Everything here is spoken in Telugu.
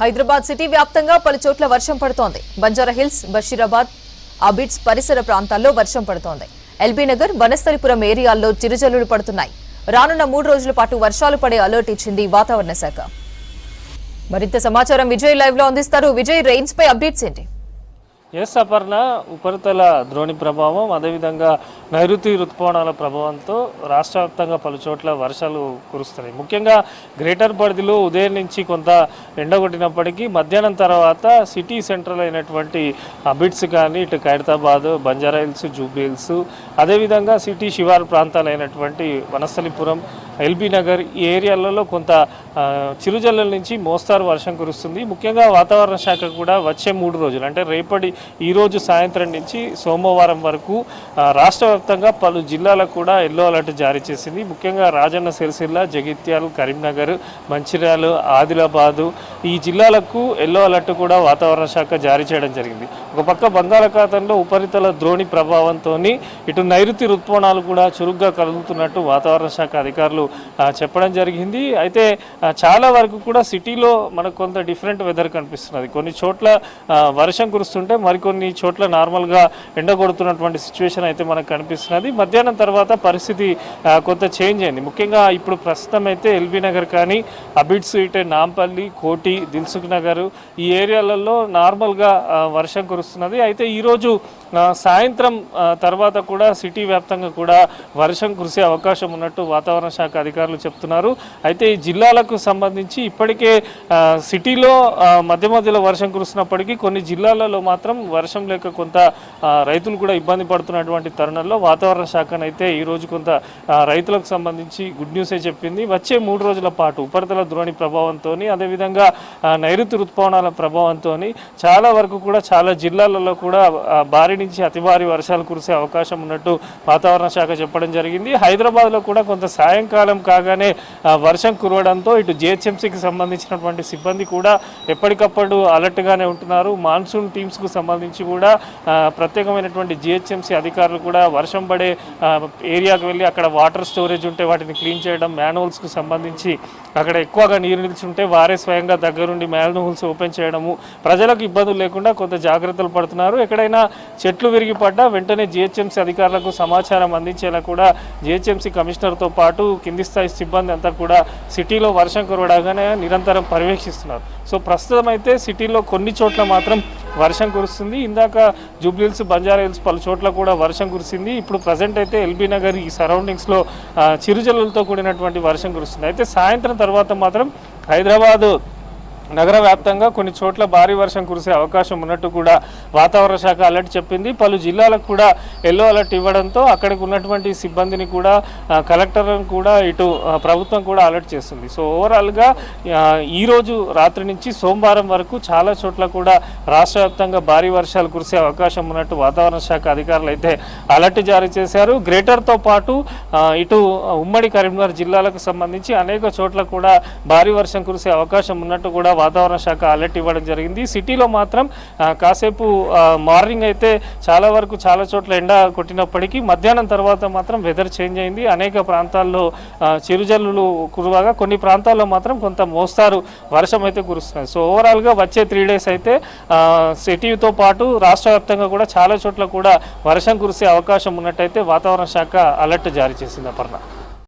హైదరాబాద్ సిటీ వ్యాప్తంగా పలు చోట్ల వర్షం పడుతోంది. బంజారా హిల్స్ బషీరాబాద్ అబిడ్స్ పరిసర ప్రాంతాల్లో వర్షం పడుతోంది. ఎల్బీ నగర్ వనస్థలిపురం ఏరియాల్లో చిరుజల్లులు పడుతున్నాయి. రానున్న మూడు రోజుల పాటు వర్షాలు పడే అలర్ట్ ఇచ్చింది వాతావరణ శాఖ. మరింత సమాచారం విజయ్ లైవ్లో అందిస్తారు. విజయ్ రెయిన్స్ పై అప్డేట్స్ ఏంటి? ఎస్ అపర్ణ ఉపరితల ద్రోణి ప్రభావం అదేవిధంగా నైరుతి ఋతుపవనాల ప్రభావంతో రాష్ట్ర వ్యాప్తంగా పలు చోట్ల వర్షాలు కురుస్తున్నాయి. ముఖ్యంగా గ్రేటర్ పరిధిలో ఉదయం నుంచి కొంత ఎండగొట్టినప్పటికీ మధ్యాహ్నం తర్వాత సిటీ సెంట్రల్ అయినటువంటి అబిడ్స్ కానీ ఇటు Khairatabad Banjara Hills Jubilee Hills అదేవిధంగా సిటీ శివారు ప్రాంతాలైనటువంటి వనస్థలిపురం ఎల్బీ నగర్ ఈ ఏరియాలలో కొంత చిరుజల్లల నుంచి మోస్తారు వర్షం కురుస్తుంది. ముఖ్యంగా వాతావరణ శాఖ కూడా వచ్చే మూడు రోజులు అంటే రేపటి ఈరోజు సాయంత్రం నుంచి సోమవారం వరకు రాష్ట్ర వ్యాప్తంగా పలు జిల్లాలకు కూడా ఎల్లో అలర్ట్ జారీ చేసింది. ముఖ్యంగా రాజన్న సిరిసిల్ల జగిత్యాల కరీంనగర్ మంచిర్యాల ఆదిలాబాదు ఈ జిల్లాలకు ఎల్లో అలర్ట్ కూడా వాతావరణ శాఖ జారీ చేయడం జరిగింది. ఒక పక్క బంగాళాఖాతంలో ఉపరితల ద్రోణి ప్రభావంతో ఇటు నైరుతి ఋతుపవనాలు కూడా చురుగ్గా కలుగుతున్నట్టు వాతావరణ శాఖ అధికారులు చెప్పడం జరిగింది. అయితే చాలా వరకు కూడా సిటీలో మనకు కొంత డిఫరెంట్ వెదర్ కనిపిస్తున్నది. కొన్ని చోట్ల వర్షం కురుస్తుంటే మరికొన్ని చోట్ల నార్మల్గా ఎండ కొడుతున్నటువంటి సిచ్యువేషన్ అయితే మనకు కనిపిస్తున్నది. మధ్యాహ్నం తర్వాత పరిస్థితి కొంత చేంజ్ అయింది. ముఖ్యంగా ఇప్పుడు ప్రస్తుతం అయితే ఎల్బీ నగర్ కానీ అబిడ్స్ ఇటే నాంపల్లి కోటి దిల్సుఖ్ నగర్ ఈ ఏరియాలలో నార్మల్గా వర్షం కురుస్తున్నది. అయితే ఈరోజు సాయంత్రం తర్వాత కూడా సిటీ వ్యాప్తంగా కూడా వర్షం కురిసే అవకాశం ఉన్నట్టు వాతావరణ శాఖ అధికారులు చెప్తున్నారు. అయితే ఈ జిల్లాలకు సంబంధించి ఇప్పటికే సిటీలో మధ్య మధ్యలో వర్షం కురుస్తున్నప్పటికీ కొన్ని జిల్లాలలో మాత్రం వర్షం లేక కొంత రైతులు కూడా ఇబ్బంది పడుతున్నటువంటి తరుణంలో వాతావరణ శాఖనైతే ఈ రోజు కొంత రైతులకు సంబంధించి గుడ్ న్యూసే చెప్పింది. వచ్చే మూడు రోజుల పాటు ఉపరితల ద్రోణి ప్రభావంతో అదేవిధంగా నైరుతి ఋతుపవనాల ప్రభావంతో చాలా వరకు కూడా చాలా జిల్లాలలో కూడా భారీ భారీ నుంచి అతి భారీ వర్షాలు కురిసే అవకాశం ఉన్నట్టు వాతావరణ శాఖ చెప్పడం జరిగింది. హైదరాబాద్లో కూడా కొంత సాయంకాలం కాగానే వర్షం కురవడంతో ఇటు జిహెచ్ఎంసీకి సంబంధించినటువంటి సిబ్బంది కూడా ఎప్పటికప్పుడు అలర్ట్గానే ఉంటున్నారు. మాన్సూన్ టీమ్స్కు సంబంధించి కూడా ప్రత్యేకమైనటువంటి జిహెచ్ఎంసీ అధికారులు కూడా వర్షం పడే ఏరియాకు వెళ్ళి అక్కడ వాటర్ స్టోరేజ్ ఉంటే వాటిని క్లీన్ చేయడం మ్యాన్హోల్స్కు సంబంధించి అక్కడ ఎక్కువగా నీరు నిలిచి ఉంటే వారే స్వయంగా దగ్గరుండి మ్యాన్హోల్స్ ఓపెన్ చేయడము ప్రజలకు ఇబ్బందులు లేకుండా కొంత జాగ్రత్తలు పడుతున్నారు. ఎక్కడైనా చెట్లు విరిగిపడ్డా వెంటనే జిహెచ్ఎంసీ అధికారులకు సమాచారం అందించేలా కూడా జిహెచ్ఎంసీ కమిషనర్తో పాటు కింది స్థాయి సిబ్బంది అంతా కూడా సిటీలో వర్షం కురవడాగానే నిరంతరం పర్యవేక్షిస్తున్నారు. సో ప్రస్తుతం అయితే సిటీలో కొన్ని చోట్ల మాత్రం వర్షం కురుస్తుంది. ఇందాక జూబ్లీహిల్స్ బంజారా హిల్స్ పలు చోట్ల కూడా వర్షం కురిసింది. ఇప్పుడు ప్రజెంట్ అయితే ఎల్బీ నగర్ ఈ సరౌండింగ్స్లో చిరుజల్లులతో కూడినటువంటి వర్షం కురుస్తుంది. అయితే సాయంత్రం తర్వాత మాత్రం హైదరాబాదు నగర వ్యాప్తంగా కొన్ని చోట్ల భారీ వర్షం కురిసే అవకాశం ఉన్నట్టు కూడా వాతావరణ శాఖ అలర్ట్ చెప్పింది. పలు జిల్లాలకు కూడా ఎల్లో అలర్ట్ ఇవ్వడంతో అక్కడికి ఉన్నటువంటి సిబ్బందిని కూడా కలెక్టర్ను కలెక్టర్లను కూడా ఇటు ప్రభుత్వం కూడా అలర్ట్ చేస్తుంది సో ఓవరాల్గా ఈరోజు రాత్రి నుంచి సోమవారం వరకు చాలా చోట్ల కూడా రాష్ట్ర వ్యాప్తంగా భారీ వర్షాలు కురిసే అవకాశం ఉన్నట్టు వాతావరణ శాఖ అధికారులు అయితే అలర్ట్ జారీ చేశారు. గ్రేటర్తో పాటు ఇటు ఉమ్మడి కరీంనగర్ జిల్లాలకు సంబంధించి అనేక చోట్ల కూడా భారీ వర్షం కురిసే అవకాశం ఉన్నట్టు కూడా వాతావరణ శాఖ అలర్ట్ ఇవ్వడం జరిగింది. సిటీలో మాత్రం కాసేపు మార్నింగ్ అయితే చాలా వరకు చాలా చోట్ల ఎండ కొట్టినప్పటికీ మధ్యాహ్నం తర్వాత మాత్రం వెదర్ చేంజ్ అయింది. అనేక ప్రాంతాల్లో చిరుజల్లులు కురువగా కొన్ని ప్రాంతాల్లో మాత్రం కొంత మోస్తారు. వర్షం అయితే కురుస్తుంది. సో ఓవరాల్గా వచ్చే త్రీ డేస్ అయితే సిటీతో పాటు రాష్ట్ర వ్యాప్తంగా కూడా చాలా చోట్ల కూడా వర్షం కురిసే అవకాశం ఉన్నట్టయితే వాతావరణ శాఖ అలర్ట్ జారీ చేసింది అపర్ణ.